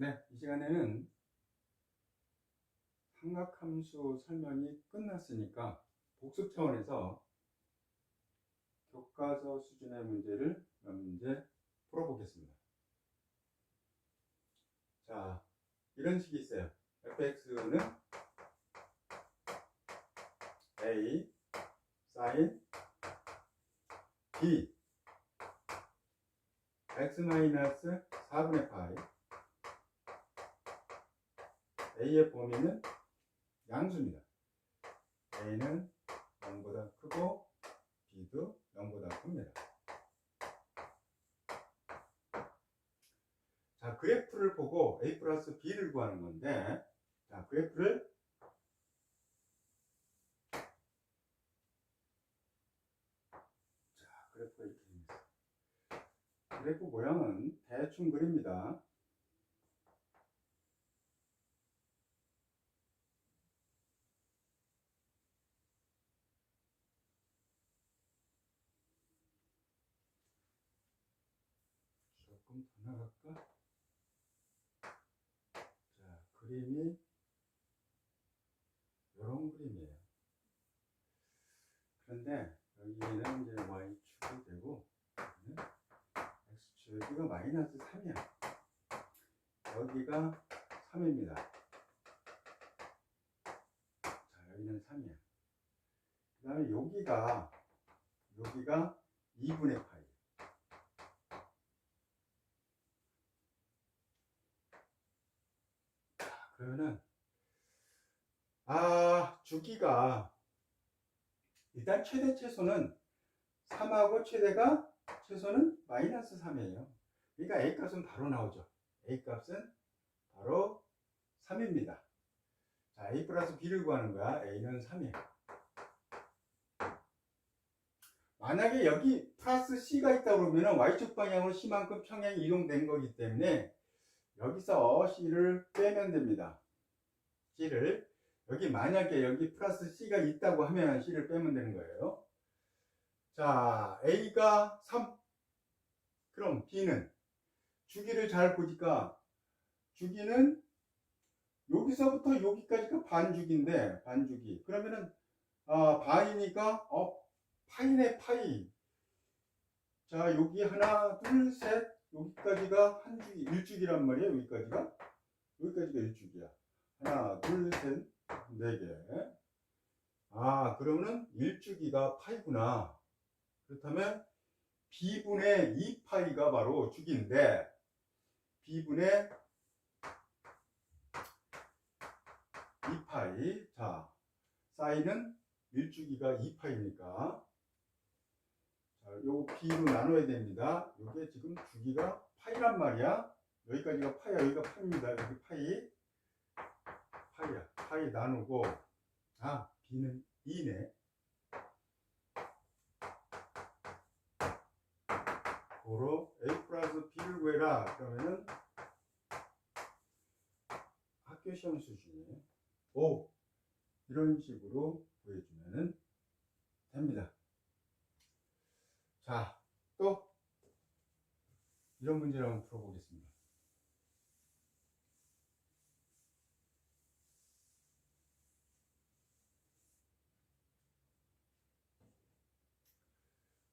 네, 이 시간에는 삼각함수 설명이 끝났으니까 복습 차원에서 교과서 수준의 문제를 몇 문제 풀어보겠습니다. 자, 이런 식이 있어요. fx는 a sin b x 마이너스 4분의 파이 a의 범위는 양수입니다. a는 0보다 크고 b도 0보다 큽니다. 자, 그래프를 보고 a 플러스 b를 구하는 건데 자, 그래프를 자, 그래프가 이렇게 됩니다. 그래프 모양은 대충 그립니다. 조금 더 나갈까? 자, 그림이 이런 그림이에요. 그런데 여기는 이제 y축이 되고 여기는 x축 여기가 마이너스 3이야. 여기가 3입니다. 자, 여기는 3이야. 그 다음에 여기가 여기가 2분의 파이. 그러면은 아 주기가 일단 최대 최소는 3하고 최대가 최소는 마이너스 3이에요. 그러니까 A 값은 바로 나오죠. A 값은 바로 3입니다. 자, A 플러스 B를 구하는 거야. A는 3이에요. 만약에 여기 플러스 C가 있다 그러면 Y축 방향으로 C만큼 평행이 이동된 거기 때문에 여기서 C를 빼면 됩니다. C를 여기 만약에 여기 플러스 C가 있다고 하면 C를 빼면 되는 거예요. 자, A가 3. 그럼 B는 주기를 잘 보니까 주기는 여기서부터 여기까지가 반주기인데 반주기. 그러면은 아, 반이니까 어 파이네 파이. 자, 여기 하나, 둘, 셋, 여기까지가 한 주기, 일주기란 말이에요. 여기까지가. 여기까지가 일주기야. 하나, 둘, 셋, 네 개. 아, 그러면은 일주기가 파이구나. 그렇다면 B분의 2파이가 바로 주기인데, B분의 2파이. 자, 사인은 일주기가 2파이니까. 자, 요 B로 나눠야 됩니다. 요게 지금 주기가 파이란 말이야. 여기까지가 파이야. 여기가 파입니다. 여기 파이. 파이야. 파이 나누고, 아, B는 2네. 고로 A 플러스 B를 구해라. 그러면은 학교 시험 수준이에요. 오! 이런 식으로 구해주면은 됩니다. 자, 또 이런 문제를 한번 풀어보겠습니다.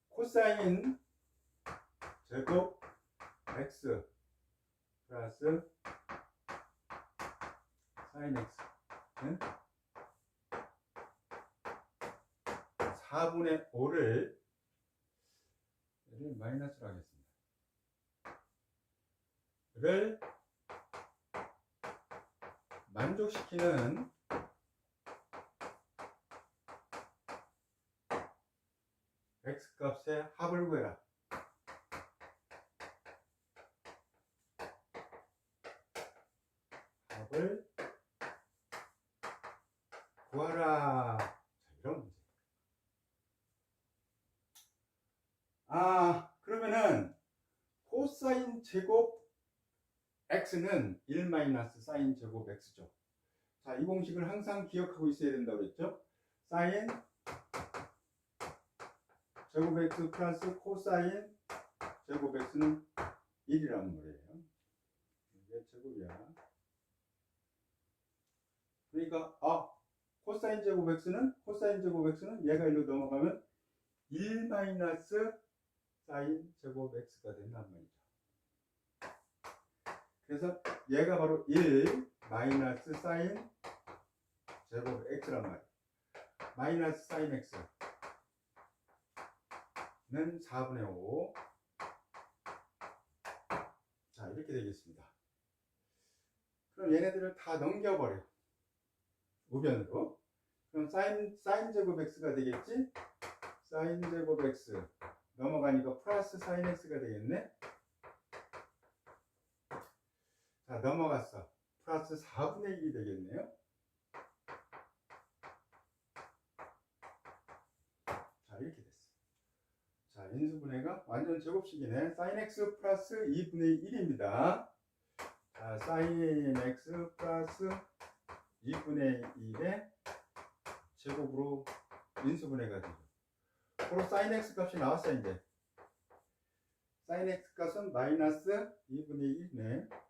코사인 제곱 x 플러스 사인 x는 4분의 5를 얘 를 마이너스로 하겠습니다. 를 만족시키는 x 값의 합을 구해라. 합을 구하라. 자, 이런 문제. 아, 그러면은 코사인 제곱 x는 1 마이너스 사인 제곱 x죠. 자, 이 공식을 항상 기억하고 있어야 된다고 그랬죠? 사인 제곱 x 플러스 코사인 제곱 x는 1이란 말이에요. 이게 제곱 제곱이야. 그러니까 아 코사인 제곱 x는 코사인 제곱 x는 얘가 일로 넘어가면 1 마이너스 사인 제곱 x가 된단 말이죠. 그래서 얘가 바로 1 마이너스 사인 제곱 x란 말이에요. 마이너스 사인 x는 4분의 5. 자, 이렇게 되겠습니다. 그럼 얘네들을 다 넘겨버려. 우변으로. 그럼 사인, 사인 제곱 x가 되겠지? 사인 제곱 x. 넘어가니까 플러스 사인 x가 되겠네? 자, 넘어갔어. 플러스 4분의 1이 되겠네요. 자, 이렇게 됐어. 자, 인수분해가 완전 제곱식이네. 사인 x 플러스 2분의 1입니다. 자, 사인 x 플러스 2분의 1의 제곱으로 인수분해가 되죠. 바로 사인 x 값이 나왔어, 이제. 사인 x 값은 마이너스 2분의 1이네.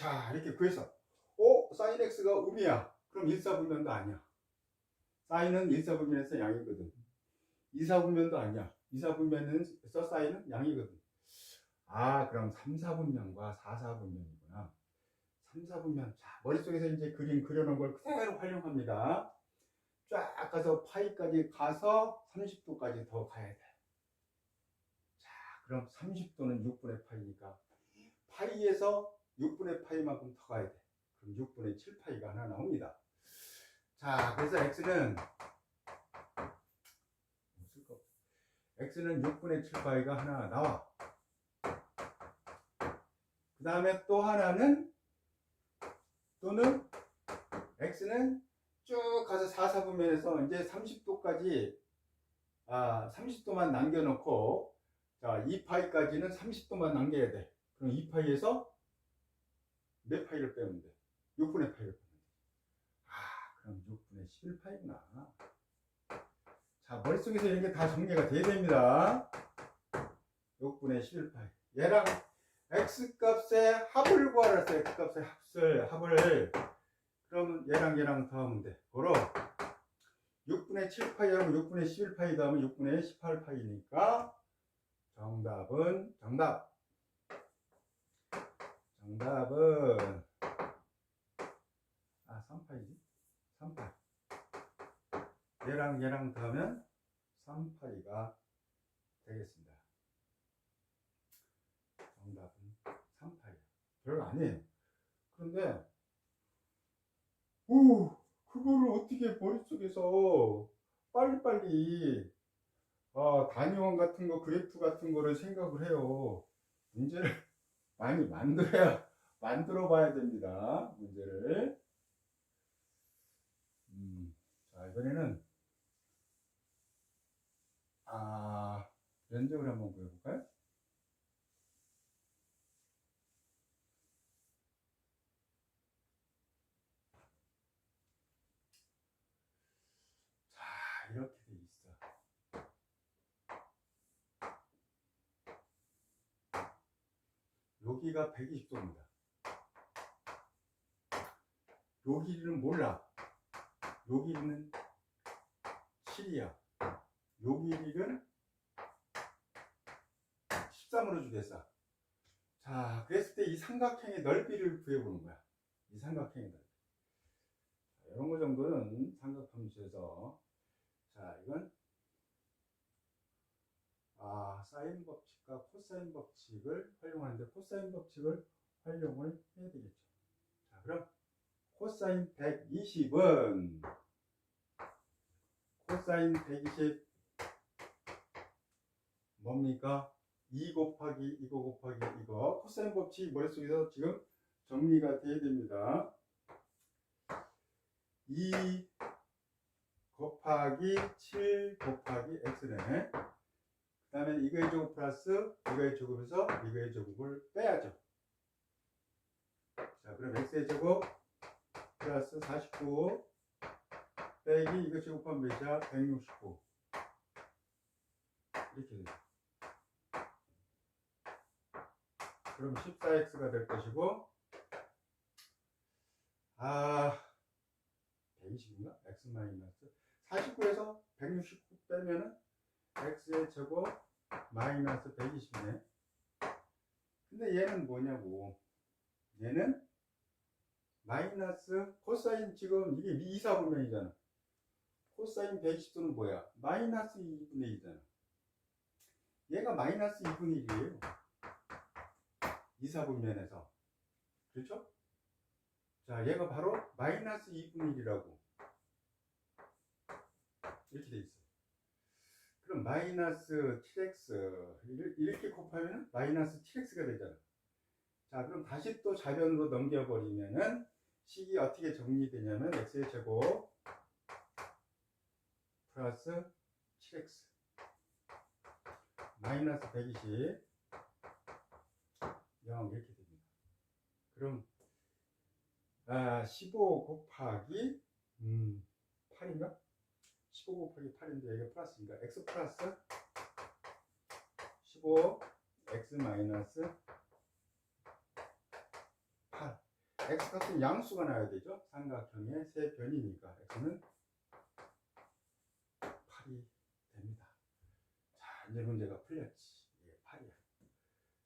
자, 이렇게 구해서. 어? 사인 x가 음이야. 그럼 1사분면도 아니야. 사인은 1사분면에서 양이거든. 2사분면도 아니야. 2사분면에서 사인은 양이거든. 아, 그럼 3사분면과 4사분면이구나. 3사분면. 자, 머릿속에서 이제 그림 그려놓은 걸 그대로 활용합니다. 쫙 가서 파이까지 가서 30도까지 더 가야 돼. 자, 그럼 30도는 6분의 파이니까 파이에서 6분의 파이만큼 더 가야 돼. 그럼 6분의 7파이가 하나 나옵니다. 자, 그래서 x는 x는 6분의 7파이가 하나 나와. 그 다음에 또 하나는 또는 x는 쭉 가서 4, 4분면에서 이제 30도까지 아 30도만 남겨놓고 자 2파이까지는 30도만 남겨야 돼. 그럼 2파이에서 몇 파이를 빼면 돼? 6분의 파이를 빼면 돼. 아 그럼 6분의 11파이구나. 자 머릿속에서 이런 게 다 정리가 돼야 됩니다. 6분의 11파이. 얘랑 x 값의 합을 구하라 했어요. x 값의 합을 합을 그럼 얘랑 얘랑 더하면 돼. 고로 6분의 7파이하고 6분의 11파이 더하면 6분의 18파이니까 정답은 정답. 정답은 아 3파이지? 3파이. 얘랑 얘랑 더하면 3파이가 되겠습니다. 정답은 3파이. 별거 아니에요. 그런데 오, 그거를 어떻게 머릿속에서 빨리빨리 아, 단위원 같은 거, 그래프 같은 거를 생각을 해요. 문제를 많이 만들어야, 만들어 봐야 됩니다. 문제를. 음, 자, 이번에는, 아, 면적을 한번 구해볼까요? 자, 이렇게 돼 있어. 여기가 120도입니다. 요 길이는 몰라. 요 길이는 7이야. 요 길이는 13으로 주겠어. 자, 그랬을 때 이 삼각형의 넓이를 구해보는 거야. 이 삼각형의 넓이. 자, 이런 거 정도는 삼각함수에서 자, 이건 아, 사인 법칙과 코사인 법칙을 활용하는데 코사인 법칙을 활용을 해야 되겠죠. 자, 그럼 코사인 120은 코사인 120 뭡니까? 2 곱하기 이거 곱하기 이거 코사인 법칙 머릿속에서 지금 정리가 돼야 됩니다. 2 곱하기 7 곱하기 x네. 그 다음에 이거의 제곱 플러스 이거의 제곱에서 이거의 제곱을 빼야죠. 자, 그럼 x의 제곱 플러스 49 빼기 이거 제곱하면 몇이야? 169 이렇게 돼요. 그럼 14x가 될 것이고 아 120인가? x 마이너스 49에서 169 빼면은 x의 제곱 마이너스 120이네. 근데 얘는 뭐냐고. 얘는 마이너스 코사인 지금 이게 미사분면이잖아. 코사인 120도는 뭐야? 마이너스 2분의 1이잖아. 얘가 마이너스 2분의 1이에요. 이사분면에서. 그렇죠? 자 얘가 바로 마이너스 2분의 1이라고. 이렇게 돼 있어 그럼 마이너스 7x 이렇게 곱하면 마이너스 7x가 되잖아 자 그럼 다시 또 자변으로 넘겨버리면은 식이 어떻게 정리되냐면 x의 제곱 플러스 7x 마이너스 120 0 이렇게 됩니다. 그럼 아, 15 곱하기 음, 8인가? 15 곱하기 8인데 이게 플러스인가? x 플러스 15 x 마이너스 8 x 같은 양수가 나야 되죠? 삼각형의 세 변이니까 x는 8이 됩니다. 자, 이제 문제가 풀렸지. 이게 8이야.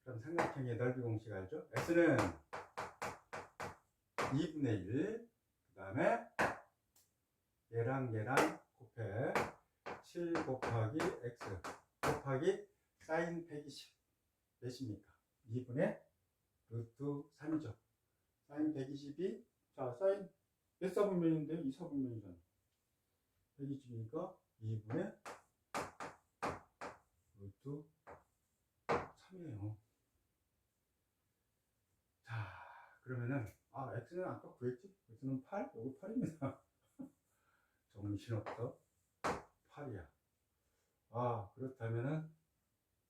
그럼 삼각형의 넓이 공식 알죠? x는 2분의 1, 그 다음에 얘랑 얘랑 곱해 7 곱하기 x 곱하기 사인 120 몇입니까? 2분의 루트 3이죠. 사인 120이 자 사인 몇 사분면인데 2 사분면이잖아. 120이니까 2분의 루트 3이에요. 자, 그러면은, 아, x는 아까 구했지? x는 8? 여기 8입니다. 정신없어. 8이야. 아, 그렇다면은,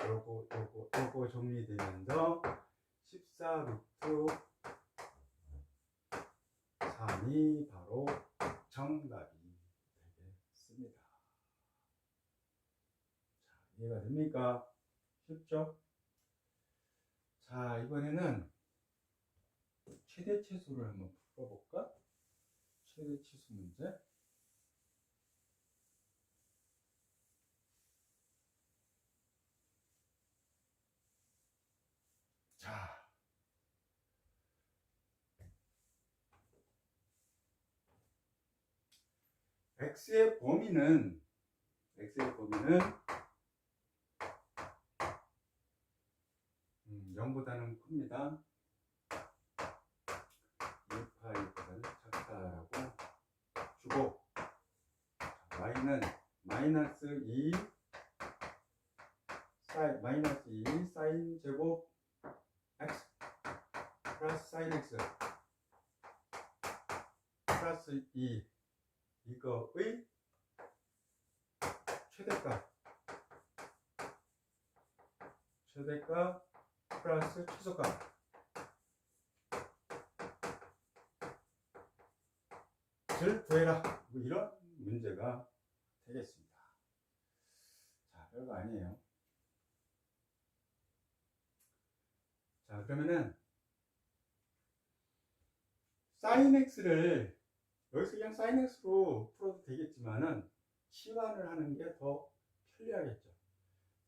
요거, 요거, 요거 정리되면서, 14 루트 3이 바로 정답이 되겠습니다. 자, 이해가 됩니까? 쉽죠? 자, 이번에는 최대 치수를 한번 풀어볼까? 최대 치수 문제. 자. x의 범위는 x의 범위는 음, 0보다는 큽니다. 2파이보다는 작다라고 주고 자, y는 마이너스 2 사인 마이너스 2 사인 제곱 플러스 사인 x 플러스 2 이거의 최대값 최대값 플러스 최소값 을 구해라. 뭐 이런 문제가 되겠습니다. 자 별거 아니에요. 자 그러면은 사인 x를 여기서 그냥 사인 x로 풀어도 되겠지만은 치환을 하는 게 더 편리하겠죠.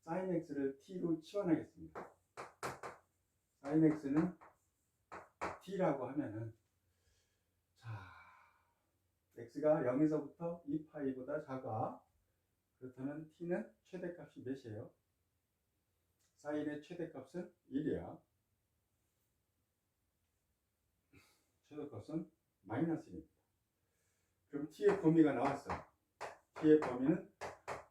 사인 x를 t로 치환하겠습니다. 사인 x는 t라고 하면은 자 x가 0에서부터 2파이보다 작아. 그렇다면 t는 최대값이 몇이에요? 사인의 최대값은 1이야 최대값은 마이너스 1입니다 그럼 t의 범위가 나왔어 t의 범위는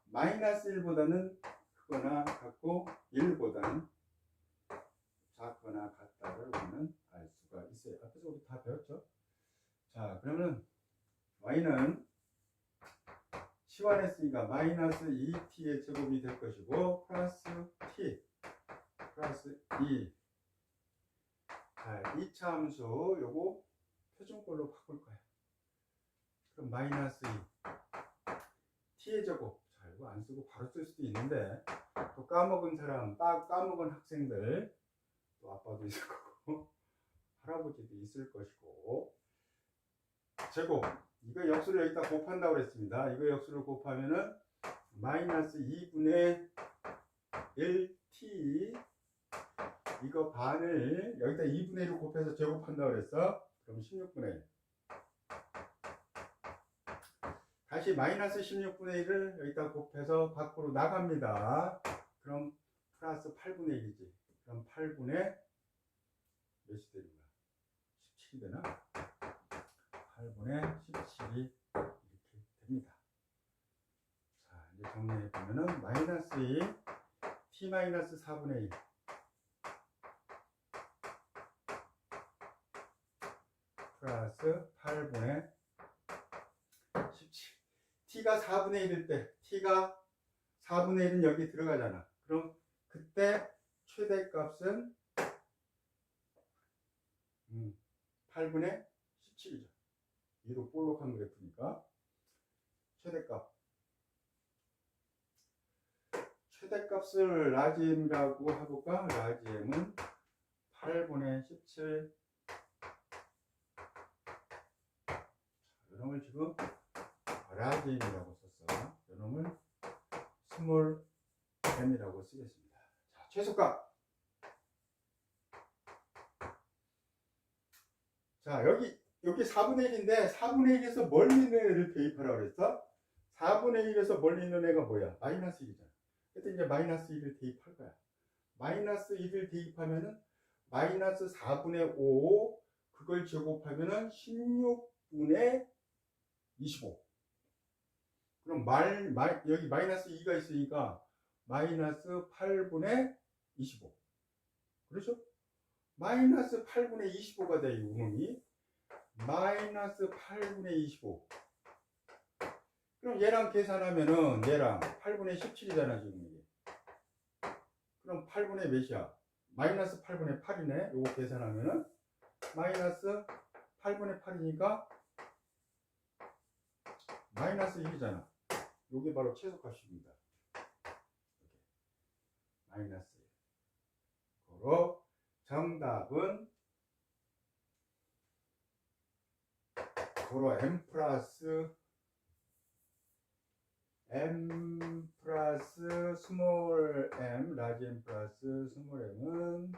마이너스 1보다는 크거나 같고 1보다는 작거나 같다를 우리는 알 수가 있어요. 앞에서 우리 다 배웠죠? 자, 그러면 y는 치환했으니까 마이너스 2t의 제곱이 될 것이고 플러스 t 플러스 2 자, 2차 함수 요거 표준꼴로 바꿀 거야. 그럼 마이너스 2 t의 제곱 자, 이거 안 쓰고 바로 쓸 수도 있는데 또 까먹은 사람, 딱 까먹은 학생들 또또 아빠도 있을 거고 할아버지도 있을 것이고 제곱 이거 역수를 여기다 곱한다고 그랬습니다. 이거 역수를 곱하면은 마이너스 2분의 1t 이거 반을 여기다 2분의 1을 곱해서 제곱한다고 그랬어. 그럼 16분의 1. 다시 마이너스 16분의 1을 여기다 곱해서 밖으로 나갑니다. 그럼 플러스 8분의 1이지. 그럼 8분의 몇이 되는 거야? 17이 되나? 8분의 17이 이렇게 됩니다. 자, 이제 정리해 보면은 마이너스 2 t 마이너스 4분의 1 플러스 8분의 17 t가 4분의 1일 때 t가 4분의 1은 여기 들어가잖아. 그럼 그때 최대값은 음, 8분의 17이죠. 위로 볼록한 그래프니까 최대값 최대값을 라지엠이라고 해볼까? 라지엠은 8분의 17 자, 요놈을 지금 라지엠이라고 썼어. 요놈을 스몰 m이라고 쓰겠습니다. 자, 최소값. 자, 여기, 여기 4분의 1인데, 4분의 1에서 멀리 있는 애를 대입하라고 그랬어? 4분의 1에서 멀리 있는 애가 뭐야? 마이너스 1이잖아. 그때 이제 마이너스 1을 대입할 거야. 마이너스 1을 대입하면은, 마이너스 4분의 5, 그걸 제곱하면은 16분의 25. 그럼 말, 말, 여기 마이너스 2가 있으니까, 마이너스 8분의 25. 그렇죠? 마이너스 8분의 25가 돼, 이 우놈이. 마이너스 8분의 25. 그럼 얘랑 계산하면은 얘랑 8분의 17이잖아, 지금 이게. 그럼 8분의 몇이야? 마이너스 8분의 8이네. 요거 계산하면은 마이너스 8분의 8이니까 마이너스 1이잖아. 요게 바로 최소값입니다. 마이너스 1. 고로 정답은 고로 m 플러스 m 플러스 스몰 m 라지 m 플러스 스몰 m은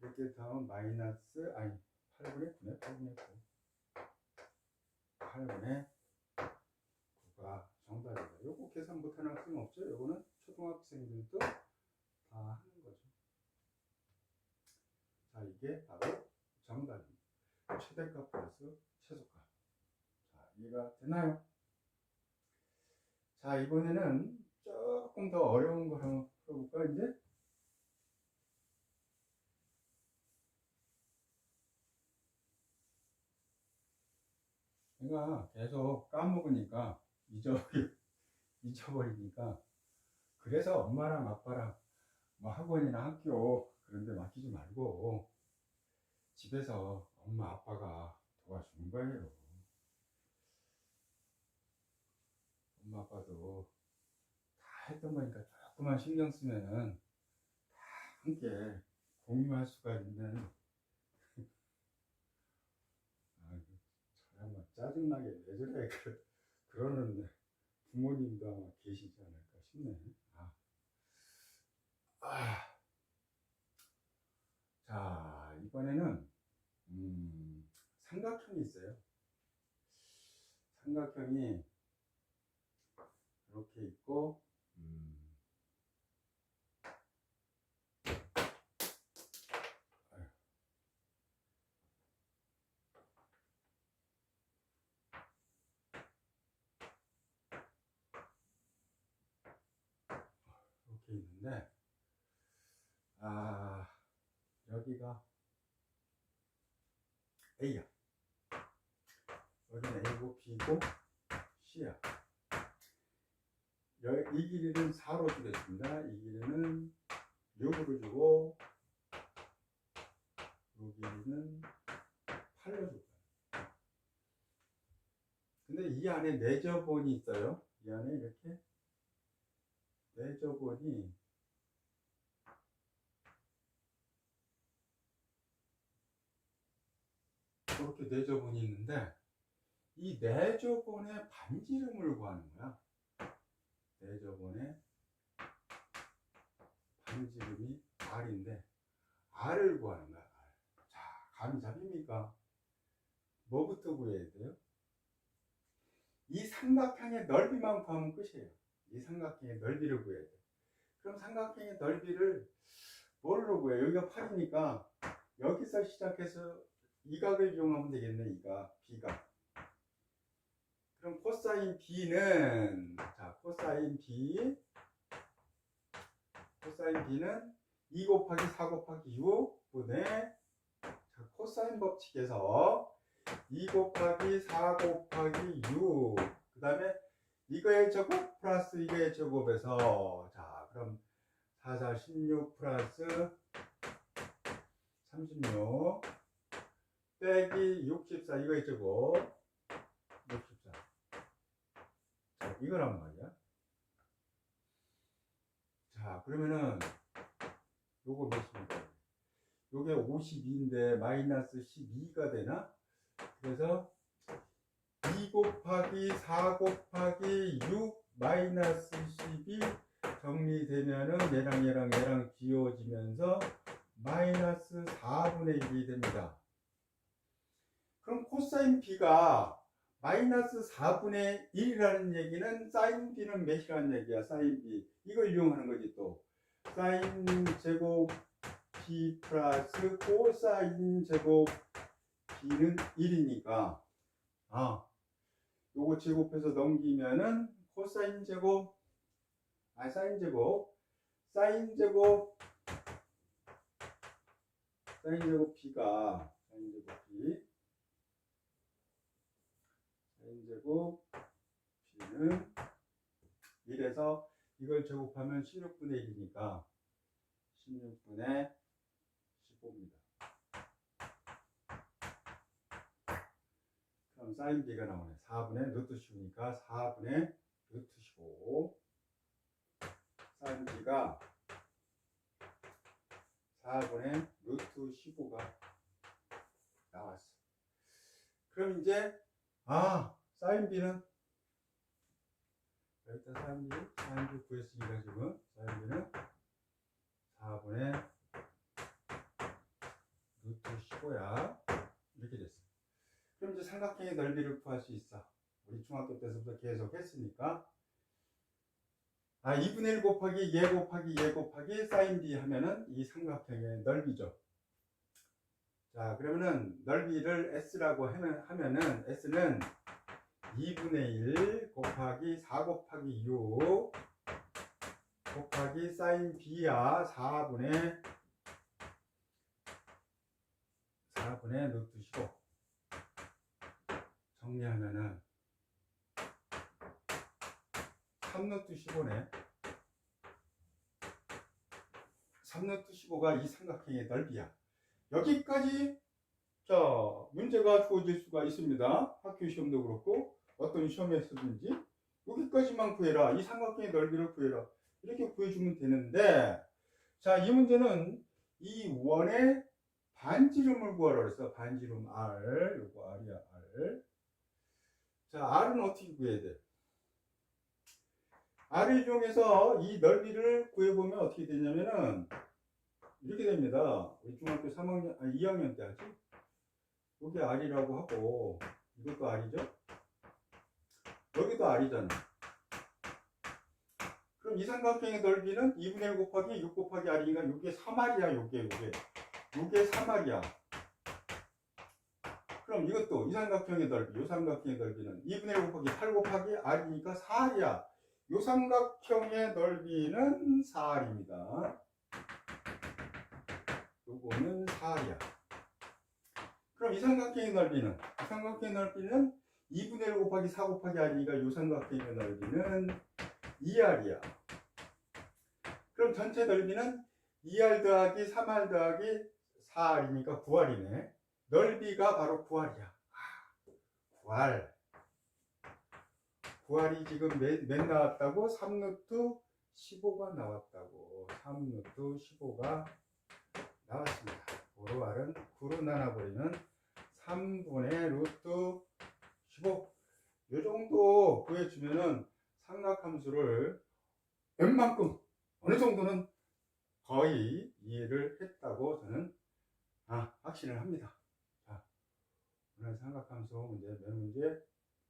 이렇게 다음 마이너스 아니 8분의 9네 8분의 9 8분의 9가 정답입니다. 요거 계산 못하는 학생 없죠? 요거는 초등학생들도 다 하는 거죠. 자, 이게 바로 정답입니다. 최대값 플러스 최소값. 자, 이해가 되나요? 자, 이번에는 조금 더 어려운 걸 한번 풀어볼까, 이제? 내가 계속 까먹으니까 잊어버리, 잊어버리니까 그래서 엄마랑 아빠랑 뭐 학원이나 학교 그런 데 맡기지 말고 집에서 엄마 아빠가 도와주는 거예요. 엄마 아빠도 다 했던 거니까 조금만 신경 쓰면은 다 함께 공유할 수가 있는 아이고 참 짜증나게 왜 저래 그- 그러는 부모님도 아마 계시지 않을까 싶네. 아. 아. 자, 이번에는 음, 삼각형이 있어요. 삼각형이 이렇게 있고 음, 아유. 이렇게 있는데 아 여기가 A야. 여기는 A고 B고 C야. 여- 이 길이는 4로 주겠습니다. 이 길이는 6으로 주고 이 길이는 8로 줄 거야 근데 이 안에 내저본이 있어요. 이 안에 이렇게 내저본이 이렇게 내저번이 있는데 이 내저번의 반지름을 구하는 거야. 내저번의 반지름이 R인데 R을 구하는 거야. R. 자, 감이 잡힙니까? 뭐부터 구해야 돼요? 이 삼각형의 넓이만 구하면 끝이에요. 이 삼각형의 넓이를 구해야 돼. 그럼 삼각형의 넓이를 뭘로 구해? 여기가 8이니까 여기서 시작해서 이 각을 이용하면 되겠네. 이각, B각. 그럼 코사인 B는 자, 코사인 B 코사인 B는 2 곱하기 4 곱하기 6분의 자, 코사인 법칙에서 2 곱하기 4 곱하기 6. 그 다음에 이거의 제곱 플러스 이거의 제곱에서 자 그럼 4, 4, 16 플러스 36 빼기 64 이거의 제곱 64. 자 이거란 말이야. 자 그러면은 요거 몇입니까? 요게 52인데 마이너스 12가 되나? 그래서 2 곱하기 4 곱하기 6 마이너스 12 정리되면은 얘랑 얘랑 얘랑 지워지면서 마이너스 4분의 1이 됩니다. 그럼 코사인 B가 마이너스 4분의 1이라는 얘기는 사인 B는 몇이라는 얘기야, 사인 B. 이걸 이용하는 거지 또. 사인 제곱 B 플러스 코사인 제곱 B는 1이니까 아 요거 제곱해서 넘기면은 코사인 제곱 아 사인 제곱 사인 제곱 사인 제곱 B가 사인 제곱 B 사인 제곱 B는 1에서 이걸 제곱하면 16분의 1이니까 16분의 15입니다. 그럼 사인 B가 나오네. 4분의 루트 15니까 4분의 루트 15. 사인 B가 4분의 루트 15가 나왔어. 그럼 이제 아 사인 B는 일단 사인 B 사인 B 구했으니까 지금 사인 B는 4분의 루트 15야 이렇게 됐어. 그럼 이제 삼각형의 넓이를 구할 수 있어. 우리 중학교 때부터 계속 했으니까. 아, 2분의 1 곱하기 예 곱하기 예 곱하기 사인 b 하면은 이 삼각형의 넓이죠. 자, 그러면은 넓이를 s라고 하면, 하면은 s는 2분의 1 곱하기 4 곱하기 6 곱하기 사인 b야 4분의 4분의 루트 15 정리하면은 3루트 15네. 3루트 15가 이 삼각형의 넓이야. 여기까지 자 문제가 주어질 수가 있습니다. 학교 시험도 그렇고 어떤 시험에서든지 여기까지만 구해라 이 삼각형의 넓이를 구해라 이렇게 구해주면 되는데 자 이 문제는 이 원의 반지름을 구하라 그랬어 반지름 R 요거 R이야 R 자, R은 어떻게 구해야 돼? R을 이용해서 이 넓이를 구해보면 어떻게 되냐면은 이렇게 됩니다. 우리 중학교 3학년, 아니 2학년 때 하지? 여기 R이라고 하고 이것도 R이죠? 여기도 R이잖아. 그럼 이 삼각형의 넓이는 2분의 1 곱하기 6 곱하기 R이니까 이게 3R이야, 요게, 요게. 요게 3R이야. 그럼 이것도 이 삼각형의 넓이, 이 삼각형의 넓이는 2분의 1 곱하기 8 곱하기 r이니까 4r이야. 이 삼각형의 넓이는 4r입니다. 요거는 4r이야. 그럼 이 삼각형의 넓이는 이 삼각형의 넓이는 2분의 1 곱하기 4 곱하기 r이니까 이 삼각형의 넓이는 2r이야. 그럼 전체 넓이는 2r 더하기 3r 더하기 4r이니까 9r이네. 넓이가 바로 9알이야. 아, 9알. 9알이 지금 몇, 몇 나왔다고? 3루트 15가 나왔다고. 3루트 15가 나왔습니다. 고로 알은 9로 나눠버리면 3분의 루트 15. 요 정도 구해주면은 삼각함수를 웬만큼 어느 정도는 거의 이해를 했다고 저는 아, 확신을 합니다. 자, 오늘 삼각함수 문제 몇 문제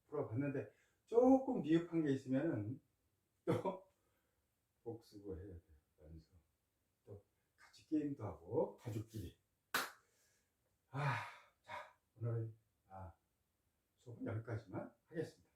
풀어봤는데 조금 미흡한 게 있으면은 또 복습을 해야 돼요. 연습. 또 같이 게임도 하고 가족끼리. 아, 자, 오늘 아, 여기까지만 하겠습니다.